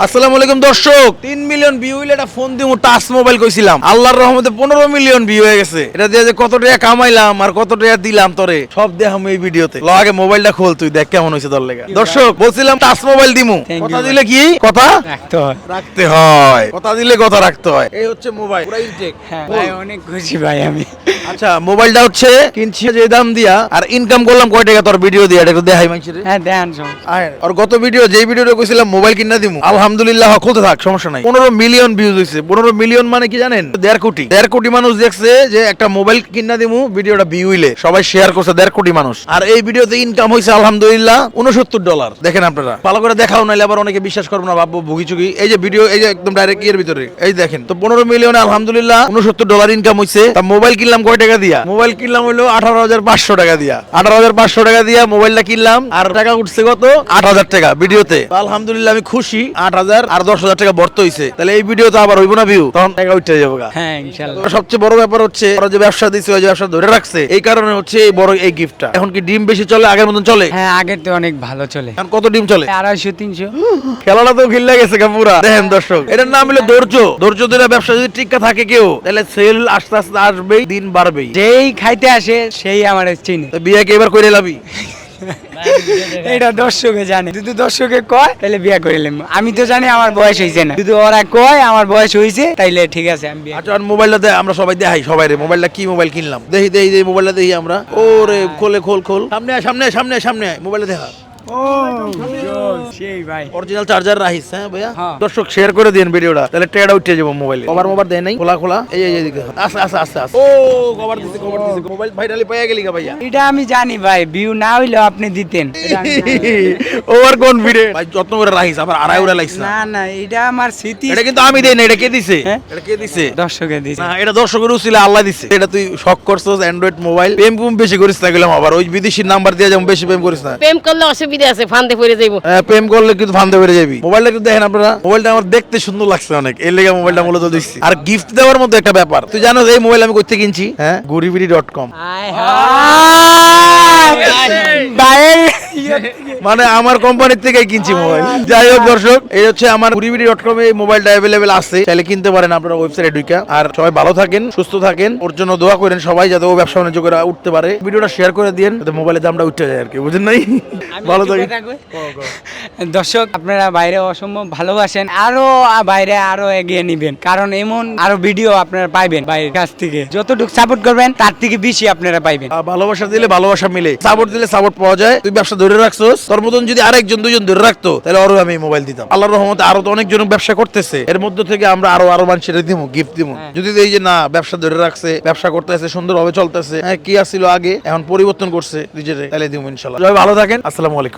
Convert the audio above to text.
আসসালামু আলাইকুম দর্শক। তিন মিলিয়ন ভিউ হইলে একটা ফোন দিব টাচ মোবাইল কইছিলাম। আল্লাহর রহমতে পনেরো মিলিয়ন ভিউ হয়ে গেছে। এটা দিয়ে যে কত টাকা কামাইলাম আর কত টাকা দিলাম তোরে সব দেখাম এই ভিডিওতে। ল আগে মোবাইলটা খোল তুই দেখ কেমন হয়েছে তোর লেগে। দর্শক বলছিলাম টাচ মোবাইল দিমু। কথা দিলে কি? কথা? রাখতে হয়। রাখতে হয়। কথা দিলে কথা রাখতে হয়। এই হচ্ছে মোবাইল পুরা ইনটেক হ্যাঁ ভাই অনেক খুশি ভাই আমি। আচ্ছা মোবাইলটা হচ্ছে কিনছি যে দাম দিয়া আর ইনকাম করলাম কয় টাকা তোর ভিডিও দিয়া এটা একটু দেখাই মাইছি হ্যাঁ আয়, আর গত ভিডিও যেই ভিডিওটা কইছিলাম মোবাইল কিনা দিমু। আলহামদুলিল্লাহ হ, খুলতে থাক সমস্যা নাই। পনেরো মিলিয়ন ভিউজ হয়েছে পনেরো মিলিয়ন মানে কি জানেন? দেড় কোটি। দেড় কোটি মানুষ দেখছে যে একটা মোবাইল কিনা দিমু ভিডিওটা ভিউ হইলে। সবাই শেয়ার করছে দেড় কোটি মানুষ। আর এই ভিডিওতে ইনকাম হয়েছে আলহামদুলিল্লাহ উনসত্তর ডলার দেখেন আপনারা। ভালো করে দেখাও নাইলে আবার অনেকে বিশ্বাস করব না ভাববো ভুগি চুগি। এই যে ভিডিও এই যে একদম ডাইরেক্ট ইয়ের ভিতরে। এই দেখেন তো পনেরো মিলিয়নে আলহামদুলিল্লাহ উনসত্তর ডলার ইনকাম হয়েছে তা মোবাইল কিনলাম কয় টাকা দিয়া? মোবাইল কিনলাম হলো আঠারো হাজার পাঁচশো টাকা দিয়া। আঠারো হাজার পাঁচশো টাকা দিয়া মোবাইলটা কিনলাম আর টাকা উঠছে কত? আট হাজার টাকা ভিডিওতে। আলহামদুলিল্লাহ আমি খুশি। আট হাজার আর দশ হাজার টাকা বর্ত হইছে। তাহলে এই ভিডিও তো আবার হইব না ভিউ? তখন টাকা উঠতে যাব হ্যাঁ ইনশাল্লাহ। সবচেয়ে বড় ব্যাপার হচ্ছে ওরা যে ব্যবসা দিচ্ছে ওই ব্যবসা ধরে রাখছে এই কারণে হচ্ছে এই বড় এই গিফটটা এখন কি ডিম বেশি চলে আগের মতন চলে? হ্যাঁ আগের তো অনেক ভালো চলে। এখন কত ডিম চলে? আড়াইশো তিনশো। খেলাটা তো খিল্লা গেছে পুরা। দেখেন দর্শক এটার নাম হলো ধৈর্য। ধৈর্য ধরে ব্যবসা যদি টিকা থাকে কেউ তাহলে সেল আস্তে আস্তে আসবেই দিন বাড়বেই। যেই খাইতে আসে সেই আমার চিনি। তো বিয়ে কে এবার করে লাবি? এটা দর্শকে জানে। যদি দর্শকে কয় তাহলে বিয়া করে নেব। আমি তো জানি আমার বয়স হয়েছে না। যদি ওরা কয় আমার বয়স হয়েছে তাইলে ঠিক আছে আমি বিয়া আচ্ছা মোবাইলটা দে আমরা সবাই দেখাই সবাই রে। মোবাইলটা কি মোবাইল কিনলাম? দেখি দেখি দেখি মোবাইলটা দেখি আমরা। ওরে খোলে খোল খোল। সামনে সামনে সামনে সামনে আয়, মোবাইলটা দেখা। অরিজিনাল চার্জার রাখিস হ্যাঁ ভাইয়া? হ্যাঁ। দর্শক শেয়ার করে দিন ভিডিওটা তাহলে টেডা উঠে যাব মোবাইলে কভার মোবাইল দেয় নাই? খোলা খোলা। এই এই এদিকে আস্তে আস্তে আস্তে আস্তে ও কভার দিছে কভার দিছে। মোবাইল ভাইরালি পাইয়া গেলি গা ভাইয়া। এটা আমি জানি ভাই ভিউ না হইলেও আপনি দিতেন। ওভার কনফিডেন্ট ভাই যত্ন করে রাখিস আবার আড়াই উড়া লাগছে। না না এটা আমার স্মৃতি। এটা কিন্তু আমি দেই না এটা কে দিছে? হ্যাঁ? এটা কে দিছে? দর্শকে দিছে। না এটা দর্শকের উচিলে আল্লাহ দিছে। এটা তুই শখ করছস অ্যান্ড্রয়েড মোবাইল প্রেম বেশি করিস না গেলাম আবার। ওই বিদেশির নাম্বার দিয়ে যেমন বেশি প্রেম করিস না। প্রেম করলে অসুবিধা আছে ফান্দে পড়ে যাইব। প্রেম করলে কিন্তু ফান্দে পড়ে যাবি মোবাইলটা কিন্তু দেখেন আপনারা। মোবাইলটা আমার দেখতে সুন্দর লাগছে অনেক। এর লেগে মোবাইলটা মূলত দিচ্ছি আর গিফট দেওয়ার মতো একটা ব্যাপার। তুই জানো এই মোবাইল আমি করতে কিনছি? হ্যাঁ গুরিবিরি ডট কম মানে আমার কোম্পানির থেকে কিনছি মোবাইল যাই হোক দর্শক এই হচ্ছে আমার গুড়িবিড়ি ডট কম এই মোবাইলটা অ্যাভেলেবেল আছে। চাইলে কিনতে পারেন আপনারা ওয়েবসাইটে ঢুকা আর সবাই ভালো থাকেন সুস্থ থাকেন ওর জন্য দোয়া করেন সবাই যাতে ও ব্যবসা বাণিজ্য করে উঠতে পারে। ভিডিওটা শেয়ার করে দিন যাতে মোবাইলের দামটা উঠতে যায় আর কি বুঝেন নাই? ভালো থাকেন। দর্শক আপনারা বাইরে অসম্ভব ভালোবাসেন আরও বাইরে আরও এগিয়ে নিবেন। কারণ এমন আরও ভিডিও আপনারা পাইবেন বাইরের কাছ থেকে। যতটুকু সাপোর্ট করবেন তার থেকে বেশি আপনারা পাইবেন। ভালোবাসা দিলে ভালোবাসা মিলে সাপোর্ট দিলে সাপোর্ট পাওয়া যায়। তুই ব্যবসা ধরে রাখছস? তোর মতন যদি আরেকজন দুজন ধরে রাখতো তাহলে আরও আমি মোবাইল দিতাম। আল্লাহর রহমতে আরও তো অনেকজন ব্যবসা করতেছে। এর মধ্যে থেকে আমরা আরও আরও মানুষের দিব গিফট দিব। যদি এই যে না ব্যবসা ধরে রাখছে ব্যবসা করতেছে সুন্দরভাবে চলতেছে হ্যাঁ কি আসছিল আগে এখন পরিবর্তন করছে নিজেরে তাহলে দিব ইনশাল্লাহ ভালো থাকেন আসসালামু আলাইকুম।